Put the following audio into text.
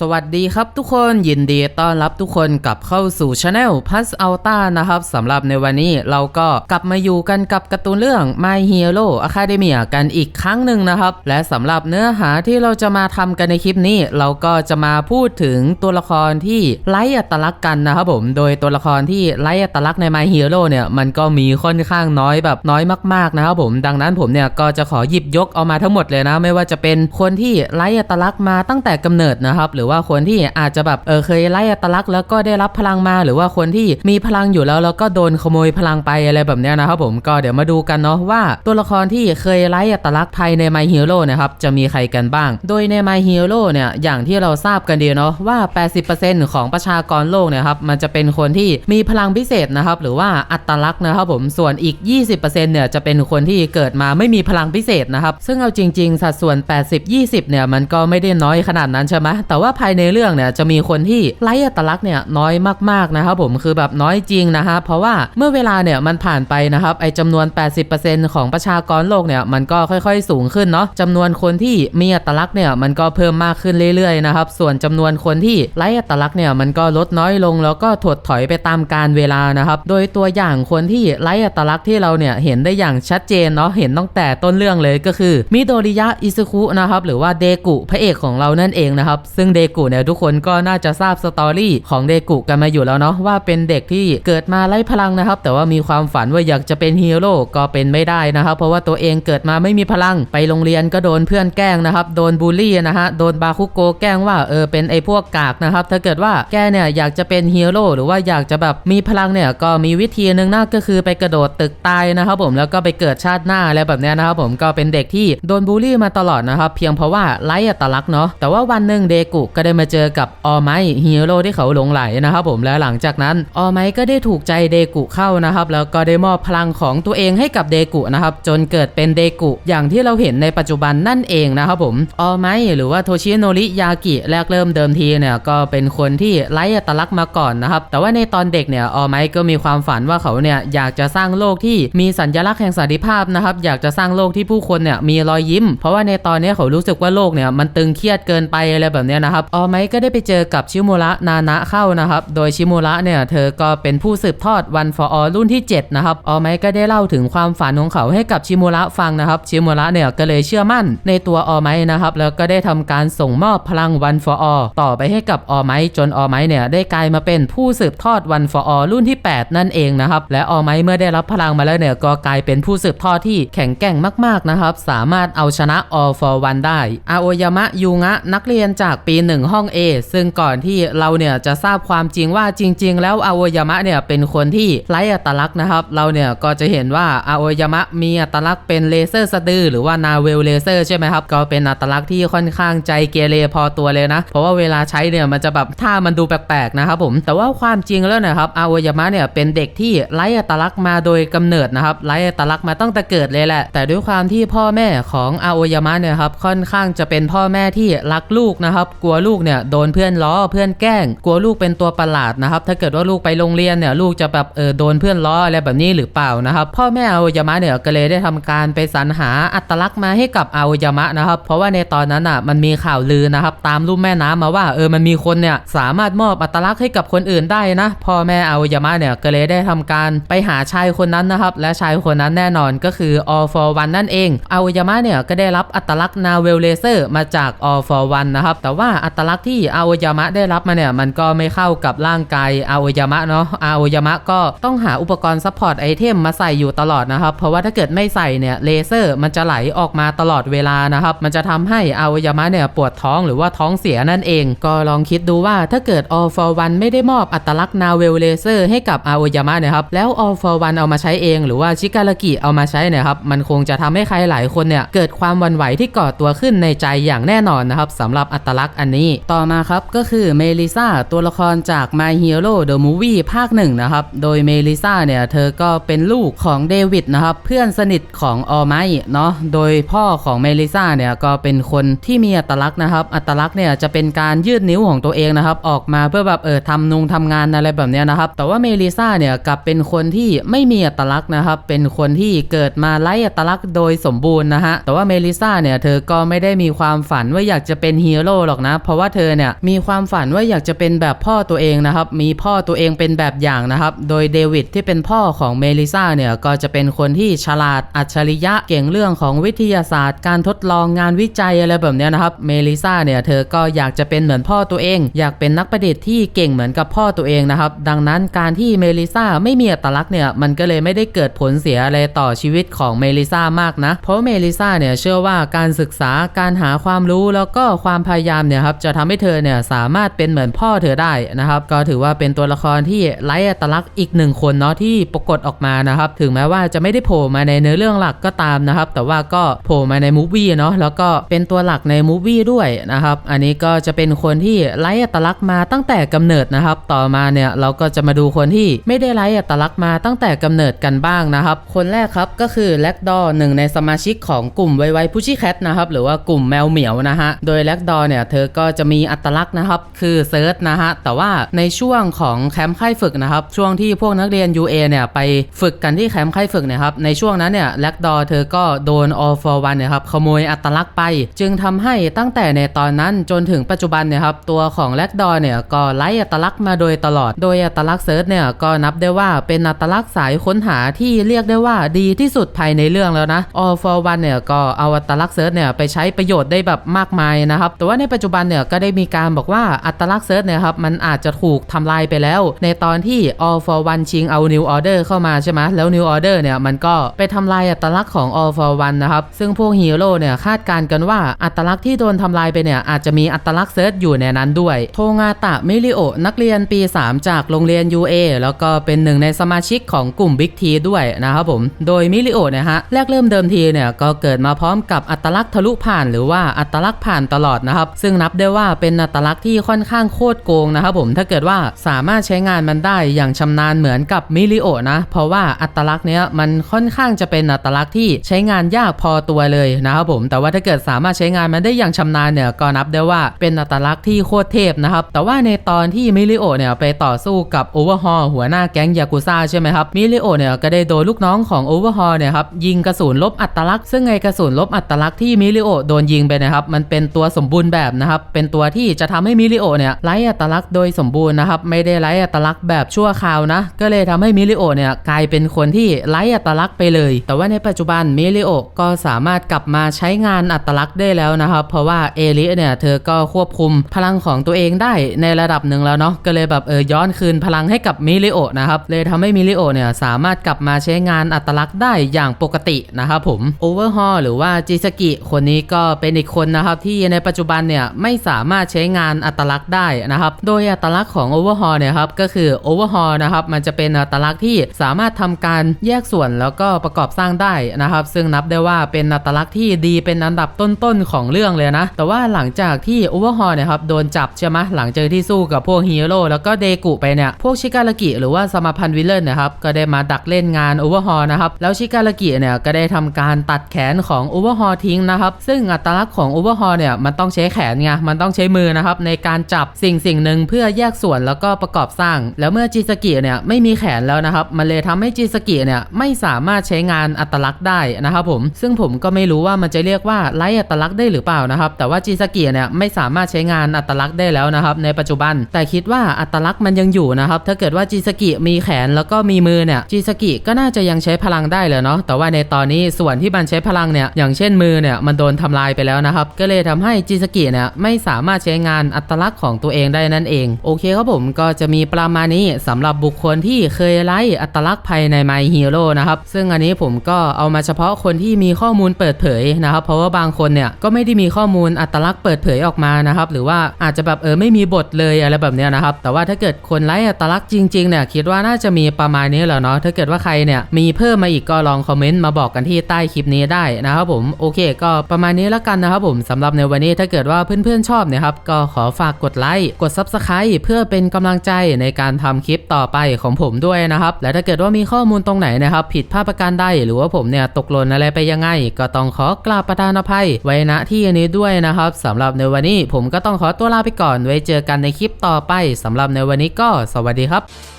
สวัสดีครับทุกคนยินดีต้อนรับทุกคนกลับเข้าสู่ช anel พัสอัลต้านะครับสำหรับในวันนี้เราก็กลับมาอยู่กันกับการ์ตูนเรื่อง My Hero Academia กันอีกครั้งหนึ่งนะครับ และสำหรับเนื้อหาที่เราจะมาทำกันในคลิปนี้ เราก็จะมาพูดถึงตัวละครที่ไร้อัตลักษณ์กันนะครับผม โดยตัวละครที่ไร้อัตลักษณ์ใน My Hero เนี่ยมันก็มีค่อนข้างน้อยแบบน้อยมากๆนะครับผม ดังนั้นผมเนี่ยก็จะขอหยิบยกเอามาทั้งหมดเลยนะ ไม่ว่าจะเป็นคนที่ไร้อัตลักษณ์มาตั้งแต่กำเนิดนะครับหรือือว่าคนที่อาจจะแบบเออเคยไล่อัตลักษณ์แล้วก็ได้รับพลังมา หรือว่าคนที่มีพลังอยู่แล้วแล้วก็โดนขโมยพลังไปอะไรแบบเนี้ยนะครับผมก็เดี๋ยวมาดูกันเนาะว่าตัวละครที่เคยไล่อัตลักษณ์ภายใน My Hero นะครับจะมีใครกันบ้าง โดยใน My Hero เนี่ยอย่างที่เราทราบกันดีเนาะว่า 80%ของประชากรโลกเนี่ยครับมันจะเป็นคนที่มีพลังพิเศษนะครับหรือว่าอัตลักษณ์นะครับผมส่วนอีก 20%เนี่ยจะเป็นคนที่เกิดมาไม่มีพลังพิเศษนะครับซึ่งเอาจริง ๆ สัดส่วน 80-20เนี่ยมันก็ไม่ได้น้อยขนาดนั้นใช่ไหมแต่ว่าภายในเรื่องเนี่ยจะมีคนที่ไร้อัตลักษณ์เนี่ยน้อยมากๆนะครับผมคือแบบน้อยจริงนะฮะเพราะว่าเมื่อเวลาเนี่ยมันผ่านไปนะครับไอจำนวน 80%ของประชากรโลกเนี่ยมันก็ค่อยๆ สูงขึ้นเนาะจำนวนคนที่มีอัตลักษณ์เนี่ยมันก็เพิ่มมากขึ้นเรื่อยๆนะครับส่วนจำนวนคนที่ไร้อัตลักษณ์เนี่ยมันก็ลดน้อยลงแล้วก็ถดถอยไปตามการเวลานะครับโดยตัวอย่างคนที่ไร้อัตลักษณ์ที่เราเนี่ยเห็นได้อย่างชัดเจนเนาะเห็นตั้งแต่ต้นเรื่องเลยก็คือมิโดริยะอิซุคุนะครับหรือว่าเดกุพระเอกของเรานั่นเองนะครับซึ่งเดกุเนี่ยทุกคนก็น่าจะทราบสตอรี่ของเดกุกันมาอยู่แล้วเนาะว่าเป็นเด็กที่เกิดมาไร้พลังนะครับ แต่ว่ามีความฝันว่าอยากจะเป็นฮีโร่ก็เป็นไม่ได้นะครับ เพราะว่าตัวเองเกิดมาไม่มีพลังไปโรงเรียนก็โดนเพื่อนแกล้งนะครับ โดนบูลลี่นะฮะโดนบาคุโกแกล้งว่าเออเป็นไอพวกกากนะครับถ้าเกิดว่าแกเนี่ยอยากจะเป็นฮีโร่หรือว่าอยากจะแบบมีพลังเนี่ยก็มีวิธีหนึ่งนะก็คือไปกระโดดตึกตายนะครับผมแล้วก็ไปเกิดชาติหน้าอะไรแบบนี้นะครับผมก็เป็นเด็กที่โดนบูลลี่มาตลอดนะครับเพียงเพราะว่าไร้อัตลักษณ์เนาะแต่ว่าวันหนึ่งเดกุก็ได้มาเจอกับออไมฮีโร่ที่เขาหลงไหลนะครับผมแล้วหลังจากนั้นออไมก็ได้ถูกใจเดกุเข้านะครับแล้วก็ได้มอบพลังของตัวเองให้กับเดกุนะครับจนเกิดเป็นเดกุอย่างที่เราเห็นในปัจจุบันนั่นเองนะครับผมออไมหรือว่าโทชิโนริยากิแรกเริ่มเดิมทีเนี่ยก็เป็นคนที่ไร้อัตลักษณ์มาก่อนนะครับแต่ว่าในตอนเด็กเนี่ยออไมก็มีความฝันว่าเขาเนี่ยอยากจะสร้างโลกที่มีสัญลักษณ์แห่งสันติภาพนะครับอยากจะสร้างโลกที่ผู้คนเนี่ยมีรอยยิ้ม เพราะว่าในตอนนี้เขารู้สึกว่าโลกเนี่ยมันตึงเครียดเกินไปอะไรแบบเนี้ยนะครับออไมก็ได้ไปเจอกับชิโมระนานะเข้านะครับ โดยชิโมระเนี่ยเธอก็เป็นผู้สืบทอดวันฟอร์อรุ่นที่ 7 นะครับ ออไมก็ได้เล่าถึงความฝันของเขาให้กับชิโมระฟังนะครับ ชิโมระเนี่ยก็เลยเชื่อมั่นในตัวออไมนะครับ แล้วก็ได้ทำการส่งมอบพลังวันฟอร์อต่อไปให้กับออไมจนออไมเนี่ยได้กลายมาเป็นผู้สืบทอดวันฟอร์อรุ่นที่ 8 นั่นเองนะครับ และออไมเมื่อได้รับพลังมาแล้วเนี่ยก็กลายเป็นผู้สืบทอดที่แข็งแกร่งมาก ๆนะครับ สามารถเอาชนะ All for One ได้อาโอยามะยูงะนักเรียนจากปี1ห้อง A ซึ่งก่อนที่เราเนี่ยจะทราบความจริงว่าจริง ๆ แล้วอาโอยามะเนี่ยเป็นคนที่ไร้อัตลักษณ์นะครับ เราเนี่ยก็จะเห็นว่าอาโอยามะมีอัตลักษณ์เป็นเลเซอร์สะดือหรือว่านาเวลเลเซอร์ใช่ไหมครับ ก็เป็นอัตลักษณ์ที่ค่อนข้างใจเกเรพอตัวเลยนะ เพราะว่าเวลาใช้เนี่ยมันจะแบบท่ามันดูแปลกๆนะครับผม แต่ว่าความจริงแล้วนะครับอาโอยามะเนี่ยเป็นเด็กที่ไร้อัตลักษณ์มาโดยกำเนิดนะครับไร้อัตลักษณ์มาตั้งแต่เกิดเลยแหละ แต่ด้วยความที่พ่อแม่ของอาโอยามะเนี่ยครับค่อนข้างจะเป็นพ่อแม่ที่รักลูกนะครับกลัวลูกเนี่ยโดนเพื่อนล้อเพื่อนแกล้ง กลัวลูกเป็นตัวประหลาดนะครับ ถ้าเกิดว่าลูกไปโรงเรียนเนี่ยลูกจะแบบเออโดนเพื่อนล้ออะไรแบบนี้หรือเปล่านะครับ พ่อแม่อาโอยามะเนี่ยก็เลยได้ทำการไปสรรหาอัตลักษณ์มาให้กับอาโอยามะนะครับ เพราะว่าในตอนนั้นอะมันมีข่าวลือนะครับ ตามรูปแม่น้ำมาว่าเออมันมีคนเนี่ยสามารถมอบอัตลักษณ์ให้กับคนอื่นได้นะพ่อแม่อาโอยามะเนี่ยก็เลยได้ทำการไปหาชายคนนั้นนะครับ และชายคนนั้นแน่นอนก็คือ All for One นั่นเองอาโอยามะเนี่ยก็ได้รับอัตลักษณ์นาเวลเลเซอร์มาจาก All for One นะครับแต่ว่าอัตลักษณ์ที่อาโอยามะได้รับมาเนี่ยมันก็ไม่เข้ากับร่างกายอาโอยามะเนาะอาโอยามะก็ต้องหาอุปกรณ์ซัพพอร์ตไอเทมมาใส่อยู่ตลอดนะครับ เพราะว่าถ้าเกิดไม่ใส่เนี่ยเลเซอร์มันจะไหลออกมาตลอดเวลานะครับ มันจะทำให้อาโอยามะเนี่ยปวดท้องหรือว่าท้องเสียนั่นเอง ก็ลองคิดดูว่าถ้าเกิด All for One ไม่ได้มอบอัตลักษณ์นาเวลเลเซอร์ให้กับอาโอยามะนี่ยครับ แล้ว All for One เอามาใช้เอง หรือว่าชิการากิเอามาใช้เนี่ยครับมันคงจะทำให้ใครหลายคนเนี่ยเกิดความวันไหวที่ก่อตัวขึ้นในใจอย่างแน่นอนนะครับสำหรับอัตลักษณ์อันนี้ต่อมาครับก็คือเมลิซาตัวละครจาก My Hero The Movie ภาคหนึ่งนะครับ โดยเมลิซาเนี่ยเธอก็เป็นลูกของเดวิดนะครับ เพื่อนสนิทของออไมเนาะโดยพ่อของเมลิซาเนี่ยก็เป็นคนที่มีอัตลักษณ์นะครับ อัตลักษณ์เนี่ยจะเป็นการยืดนิ้วของตัวเองนะครับ ออกมาเพื่อแบบเออทำนุงทำงานอะไรแบบเนี้ยนะครับ แต่ว่าเมลิซาเนี่ยกลับเป็นคนที่ไม่มีอัตลักษณ์นะครับ เป็นคนที่เกิดมาไร้อัตลักษณ์โดยสมบูรณ์นะฮะแต่ว่าเมลิซาเนี่ยเธอก็ไม่ได้มีความฝันว่าอยากจะเป็นฮีโร่หรอกนะเพราะว่าเธอเนี่ยมีความฝันว่าอยากจะเป็นแบบพ่อตัวเองนะครับ มีพ่อตัวเองเป็นแบบอย่างนะครับ โดยเดวิดที่เป็นพ่อของเมลิซาเนี่ยก็จะเป็นคนที่ฉลาดอัจฉริยะเก่งเรื่องของวิทยาศาสตร์ การทดลองงานวิจัยอะไรแบบเนี้ยนะครับ เมลิซาเนี่ยเธอก็อยากจะเป็นเหมือนพ่อตัวเอง อยากเป็นนักประดิษฐ์ที่เก่งเหมือนกับพ่อตัวเองนะครับ ดังนั้นการที่เมลิซาไม่มีอัตลักษณ์เนี่ยมันก็เลยไม่ได้เกิดผลเสียอะไรต่อชีวิตของเมลิซามากนะ เพราะเมลิซาเนี่ยเชื่อว่าการศึกษาการหาความรู้แล้วก็ความพยายามเนี่ยครับจะทำให้เธอเนี่ยสามารถเป็นเหมือนพ่อเธอได้นะครับ ก็ถือว่าเป็นตัวละครที่ไร้อัตลักษณ์อีกหนึ่งคนเนาะที่ปรากฏออกมานะครับ ถึงแม้ว่าจะไม่ได้โผล่มาในเนื้อเรื่องหลักก็ตามนะครับ แต่ว่าก็โผล่มาในมูฟวี่เนาะแล้วก็เป็นตัวหลักในมูฟวี่ด้วยนะครับ อันนี้ก็จะเป็นคนที่ไร้อัตลักษณ์มาตั้งแต่กำเนิดนะครับ ต่อมาเนี่ยเราก็จะมาดูคนที่ไม่ได้ไร้อัตลักษณ์มาตั้งแต่กำเนิดกันบ้างนะครับ คนแรกครับก็คือแล็กดอหนึ่งในสมาชิกของกลุ่มไวไวพุชิแคทนะครับหรือว่ากลุ่มแมวเหมียวนะฮะโดยแล็กดอเนี่ยเธอก็็จะมีอัตลักษณ์นะครับ คือเซิร์ชนะฮะ แต่ว่าในช่วงของแคมป์ค่ายฝึกนะครับ ช่วงที่พวกนักเรียน UA เนี่ยไปฝึกกันที่แคมป์ค่ายฝึกนะครับ ในช่วงนั้นเนี่ยแล็กดอเธอก็โดน All for One เนี่ยครับขโมยอัตลักษณ์ไป จึงทำให้ตั้งแต่ในตอนนั้นจนถึงปัจจุบันเนี่ยครับตัวของแล็กดอเนี่ยก็ไล่อัตลักษณ์มาโดยตลอด โดยอัตลักษณ์เซิร์ชเนี่ยก็นับได้ว่าเป็นอัตลักษณ์สายค้นหาที่เรียกได้ว่าดีที่สุดภายในเรื่องแล้วนะ All for One เนี่ยก็เอาอัตลักษณ์เซิร์ชเนี่ยไปใช้ประโยชน์ได้แบบมากมายนะครับแต่ว่าในปัจจุบันเนี่ยก็ได้มีการบอกว่าอัตลักษณ์เซิร์ชเนี่ยครับมันอาจจะถูกทำลายไปแล้ว ในตอนที่ All for One ชิงเอา New Order เข้ามาใช่ไหมแล้ว New Order เนี่ยมันก็ไปทำลายอัตลักษณ์ของ All for One นะครับซึ่งพวกฮีโร่เนี่ยคาดการณ์กันว่าอัตลักษณ์ที่โดนทำลายไปเนี่ยอาจจะมีอัตลักษณ์เซิร์ชอยู่ในนั้นด้วย โทงาตะมิริโอนักเรียนปี 3 จากโรงเรียน UA แล้วก็เป็นหนึ่งในสมาชิกของกลุ่ม Big T ด้วยนะครับผมโดยมิริโอเนี่ยฮะแรกเริ่มเดิมทีเนี่ยก็เกิดมาพร้อมกับอัตลักษณ์ทะลุผ่าน หรือว่าอัตลักษณ์ผ่านตลอดนะครับซึ่งนับได้ว่าเป็นอัตลักษณ์ที่ค่อนข้างโคตรโกงนะครับผมถ้าเกิดว่าสามารถใช้งานมันได้อย่างชำนาญเหมือนกับมิริโอนะเพราะว่าอัตลักษณ์เนี้ยมันค่อนข้างจะเป็นอัตลักษณ์ที่ใช้งานยากพอตัวเลยนะครับผมแต่ว่าถ้าเกิดสามารถใช้งานมันได้อย่างชำนาญเนี่ยก็นับได้ว่าเป็นอัตลักษณ์ที่โคตรเทพนะครับแต่ว่าในตอนที่มิริโอเนี่ยไปต่อสู้กับโอเวอร์ฮอลหัวหน้าแก๊งยากุซ่าใช่ไหมครับมิริโอเนี่ยก็ได้โดนลูกน้องของโอเวอร์ฮอลเนี่ยครับยิงกระสุนลบอัตลักษณ์ซึ่งไงกระสุนลบอัตลักษณ์ที่มิริโอโดนยิงไปนะครับมันเป็นตัวสมบูรณ์แบบนะครับเป็นตัวที่จะทำให้มิริโอเนี่ยไร้อัตลักษณ์โดยสมบูรณ์นะครับไม่ได้ไร้อัตลักษณ์แบบชั่วคราวนะ ก็เลยทำให้มิริโอเนี่ยกลายเป็นคนที่ไร้อัตลักษณ์ไปเลย แต่ว่าในปัจจุบันมิริโอก็สามารถกลับมาใช้งานอัตลักษณ์ได้แล้วนะครับ เพราะว่าเอลิเนี่ยเธอก็ควบคุมพลังของตัวเองได้ในระดับหนึ่งแล้วเนาะก็เลยแบบเออย้อนคืนพลังให้กับมิริโอนะครับเลยทำให้มิริโอเนี่ยสามารถกลับมาใช้งานอัตลักษณ์ได้อย่างปกตินะครับผมโอเวอร์ฮอลหรือว่าจิสกิคนนี้ก็เป็นอีกคนนะครับที่ในปัจจุบันเนี่ยไม่สามารถใช้งานอัตลักษณ์ได้นะครับ โดยอัตลักษณ์ของโอเวอร์ฮอลเนี่ยครับก็คือโอเวอร์ฮอลนะครับมันจะเป็นอัตลักษณ์ที่สามารถทำการแยกส่วนแล้วก็ประกอบสร้างได้นะครับ ซึ่งนับได้ว่าเป็นอัตลักษณ์ที่ดีเป็นอันดับต้นๆของเรื่องเลยนะ แต่ว่าหลังจากที่โอเวอร์ฮอลเนี่ยครับโดนจับใช่ไหมหลังจากที่สู้กับพวกฮีโร่แล้วก็เดกุไปเนี่ยพวกชิการากิหรือว่าสมาพันธ์วิลเลนนะครับก็ได้มาดักเล่นงานโอเวอร์ฮอลนะครับแล้วชิการากิเนี่ยก็ได้ทำการตัดแขนของโอเวอร์ฮอลทิ้งนะครับซึ่งอัตลักษณ์ของโอเวอร์ฮอลเนี่ยมันต้องใช้แขนไงมันต้องใช้มือนะครับในการจับสิ่งสิ่งหนึ่งเพื่อแยกส่วนแล้วก็ประกอบสร้าง แล้วเมื่อจิสกิเนี่ยไม่มีแขนแล้วนะครับมันเลยทำให้จิสกิเนี่ยไม่สามารถใช้งานอัตลักษณ์ได้นะครับผมซึ่งผมก็ไม่รู้ว่ามันจะเรียกว่าไร้อัตลักษณ์ได้หรือเปล่านะครับแต่ว่าจิสกิเนี่ยไม่สามารถใช้งานอัตลักษณ์ได้แล้วนะครับในปัจจุบัน แต่คิดว่าอัตลักษณ์มันยังอยู่นะครับถ้าเกิดว่าจิสกิมีแขนแล้วก็มีมือเนี่ยจิสกิก็น่าจะยังใช้พลังได้เลยเนาะแต่ว่าในตอนนี้ส่วนที่มันใช้พลังเนี่ยอย่างเช่นมือเนี่ยมันโดนทำลายไปแล้วนะครับก็เลยทำให้จิสกิเนี่ยไม่สามารถใช้งานอัตลักษณ์ของตัวเองได้นั่นเอง โอเคครับผมก็จะมีประมาณนี้สำหรับบุคคลที่เคยไล่อัตลักษณ์ภายใน My Hero นะครับ ซึ่งอันนี้ผมก็เอามาเฉพาะคนที่มีข้อมูลเปิดเผยนะครับ เพราะว่าบางคนเนี่ยก็ไม่ได้มีข้อมูลอัตลักษณ์เปิดเผยออกมานะครับ หรือว่าอาจจะแบบเออไม่มีบทเลยอะไรแบบเนี้ยนะครับ แต่ว่าถ้าเกิดคนไล่อัตลักษณ์จริงๆเนี่ยคิดว่าน่าจะมีประมาณนี้แหละเนาะถ้าเกิดว่าใครเนี่ยมีเพิ่มมาอีกก็ลองคอมเมนต์มาบอกกันที่ใต้คลิปนี้ได้นะครับผมโอเค ก็ประมาณนี้แล้วกันนะครับผมสำหรับในวันนี้ถ้าเกิดว่าเพื่อนๆชอบนะครับ ก็ขอฝากกดไลค์ กด Subscribe เพื่อเป็นกำลังใจในการทำคลิปต่อไปของผมด้วยนะครับ และถ้าเกิดว่ามีข้อมูลตรงไหนนะครับ ผิดพลาดประการใดหรือว่าผมเนี่ยตกหล่นอะไรไปยังไง ก็ต้องขอกราบประทานอภัยไว้ณที่นี้ด้วยนะครับสำหรับในวันนี้ผมก็ต้องขอตัวลาไปก่อนไว้เจอกันในคลิปต่อไปสำหรับในวันนี้ก็สวัสดีครับ